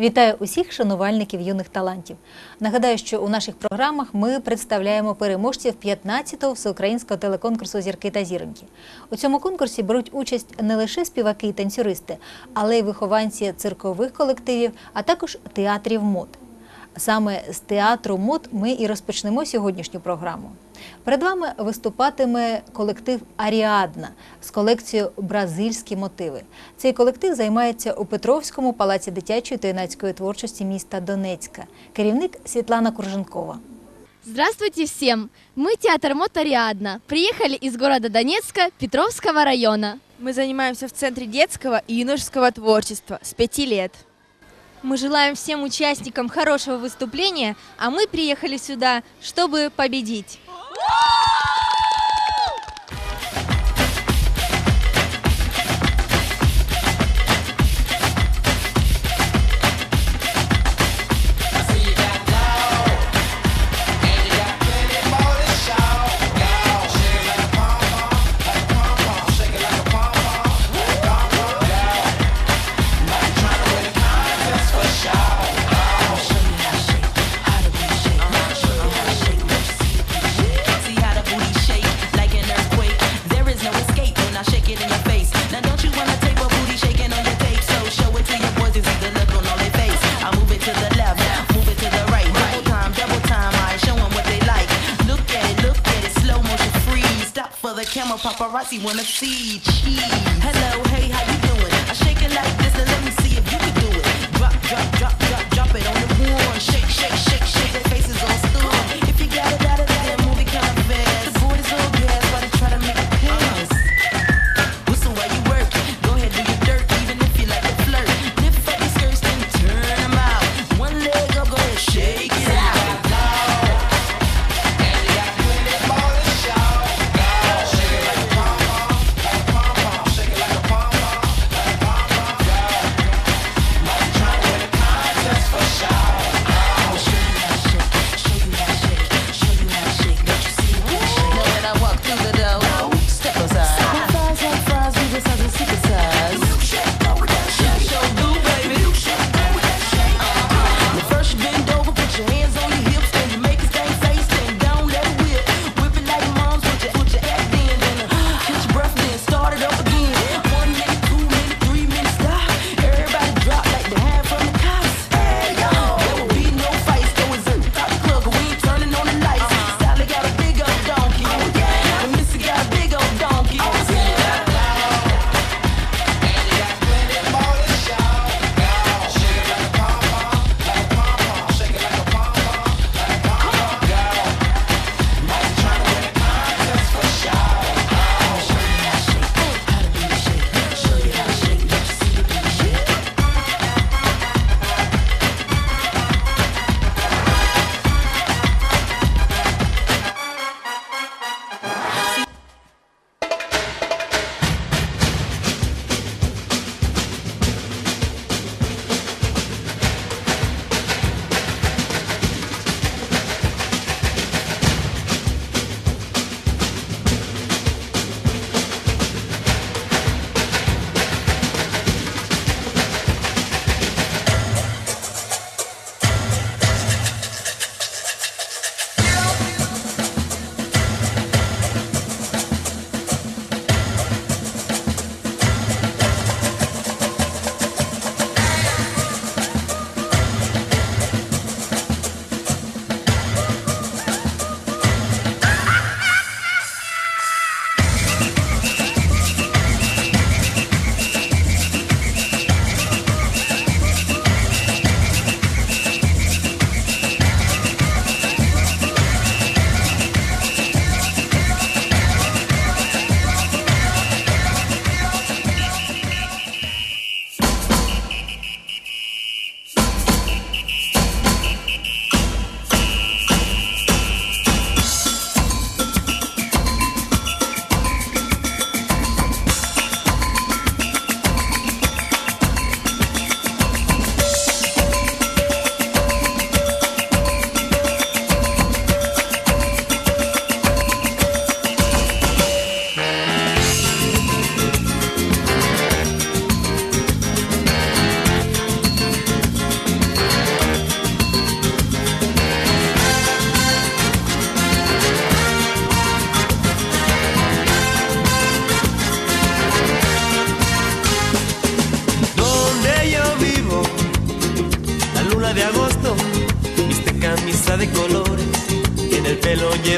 Вітаю усіх шанувальників юних талантів. Нагадаю, що у наших програмах ми представляємо переможців 15-го всеукраїнського телеконкурсу Зірки та зіроньки. У цьому конкурсі беруть участь не лише співаки і танцюристи, але й вихованці циркових колективів, а також театрів мод. Саме з театру мод ми і розпочнемо сьогоднішню програму. Перед вами виступатиме колектив Аріадна з колекцією Бразильські мотиви. Цей колектив займається у Петровському палаці дитячої та юнацької творчості міста Донецька. Керівник Світлана Курженкова. Здравствуйте всем! Мы театр Мот Ариадна. Приехали из города Донецка, Петровского района. Мы занимаемся в Центре детского и юношеского творчества с пяти лет. Мы желаем всем участникам хорошего выступления, а мы приехали сюда, чтобы победить. Uh! Paparazzi wanna see. Cheese. Hello, hey, how you doing? I shake it like this and let me see if you can do it. Drop, drop, drop, drop, drop it on the one.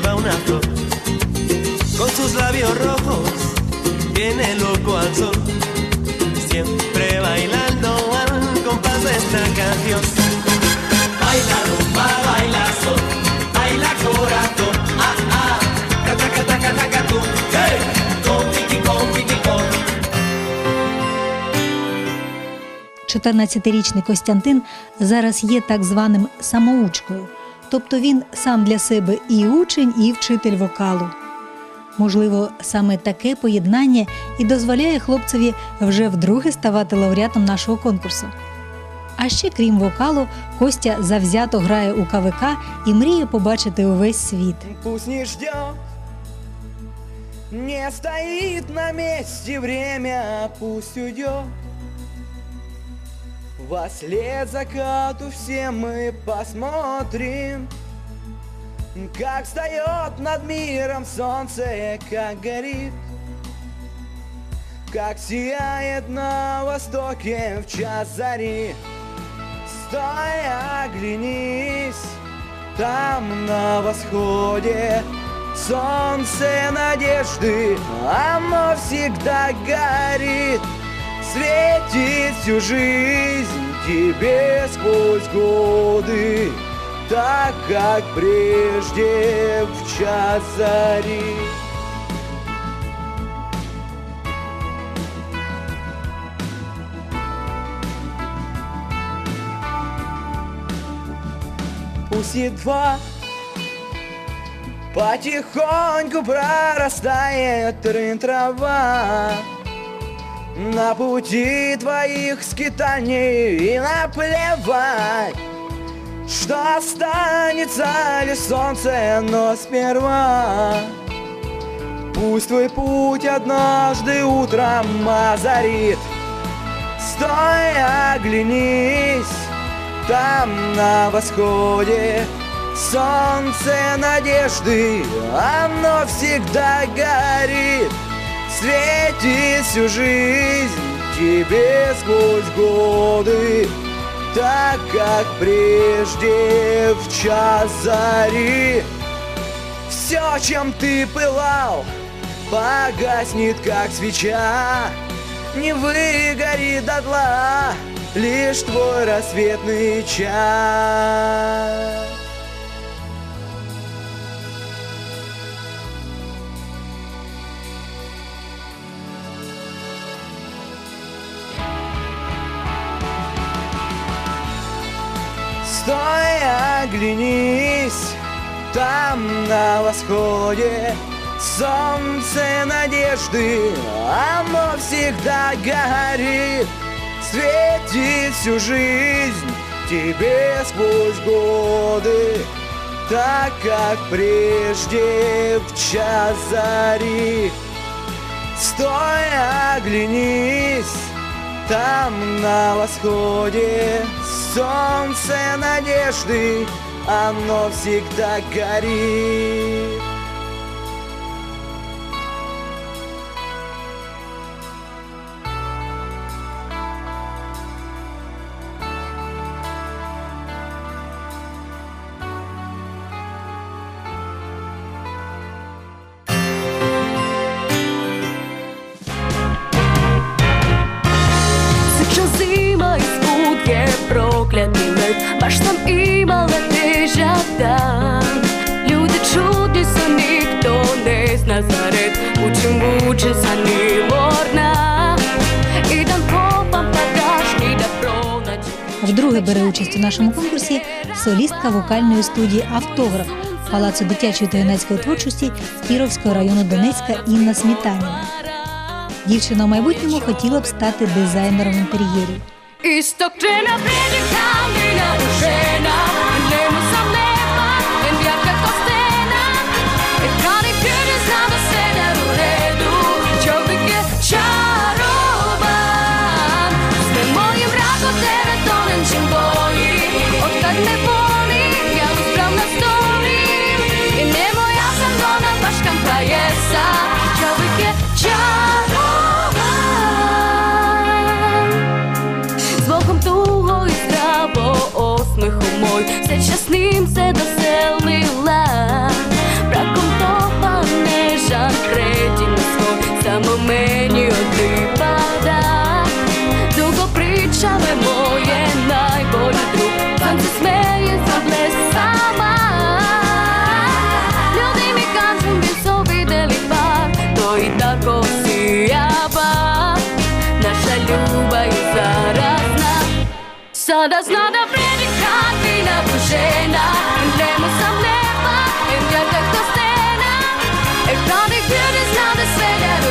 Lleva una flor. Con sus labios rojos tiene loco al sol, siempre bailando al compás de esta canción. Baila rumba, baila sol, baila corazón, ah ah, cata cata cata catu, hey, con piqui con piqui con. 14-річний Костянтин зараз є так званим самоучкою, тобто він сам для себе і учень, і вчитель вокалу. Можливо, саме таке поєднання і дозволяє хлопцеві вже вдруге ставати лауреатом нашого конкурсу. А ще крім вокалу, Костя завзято грає у КВК і мріє побачити увесь світ. Пусть не ждет, не стоит на месте время, пусть уйдет. Во след закату все мы посмотрим, как встает над миром солнце, как горит, как сияет на востоке в час зари. Стой, оглянись, там на восходе Солнце надежды, оно всегда горит Светит всю жизнь тебе сквозь годы Так, как прежде в час зари. Пусть едва Потихоньку прорастает трын трава На пути твоих скитаний и наплевать Что останется лишь солнце, но сперва Пусть твой путь однажды утром озарит. Стой, оглянись там на восходе Солнце надежды, оно всегда горит Светит всю жизнь тебе сквозь годы Так, как прежде в час зари. Все, чем ты пылал, погаснет, как свеча. Не выгорит дотла лишь твой рассветный час Стой, оглянись, там на восходе Солнце надежды, оно всегда горит Светит всю жизнь тебе сквозь годы. Так, как прежде в час зари Стой, оглянись, там на восходе Солнце надежды, оно всегда горит Вдруге бере участь у нашому конкурсі солістка вокальної студії Автограф Палацу дитячої та юнацької творчості Кіровського району Донецька Інна Смітаніна. Дівчина в майбутньому хотіла б стати дизайнером інтер'єрів. щасним це лад. Sada znada predikant vina požena Idemo sam neba, en hjärtat tar stena En planik bjuder znade sve är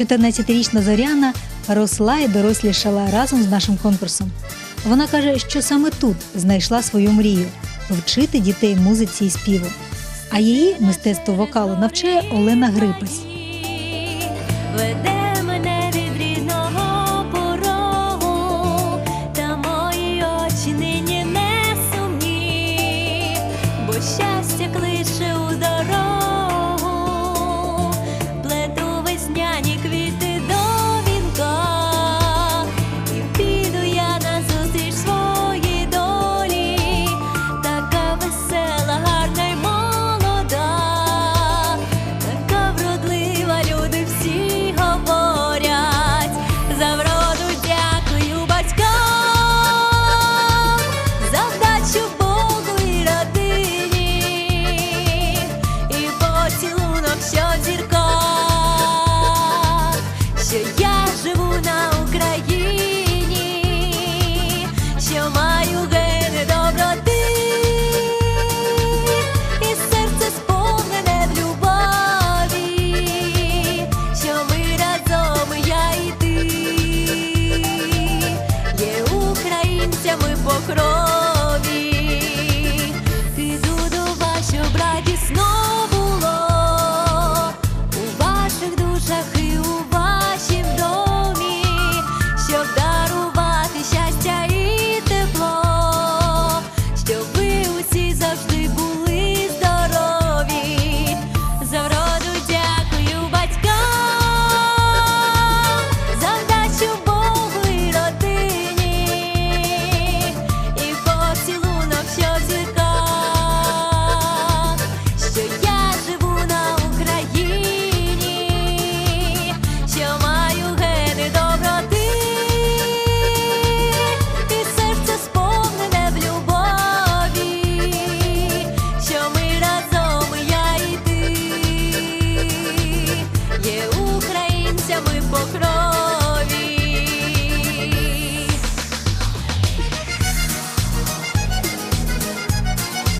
14-річна Зоряна росла і дорослішала разом з нашим конкурсом. Вона каже, що саме тут знайшла свою мрію вчити дітей музиці і співу. А її мистецтво вокалу навчає Олена Грипась.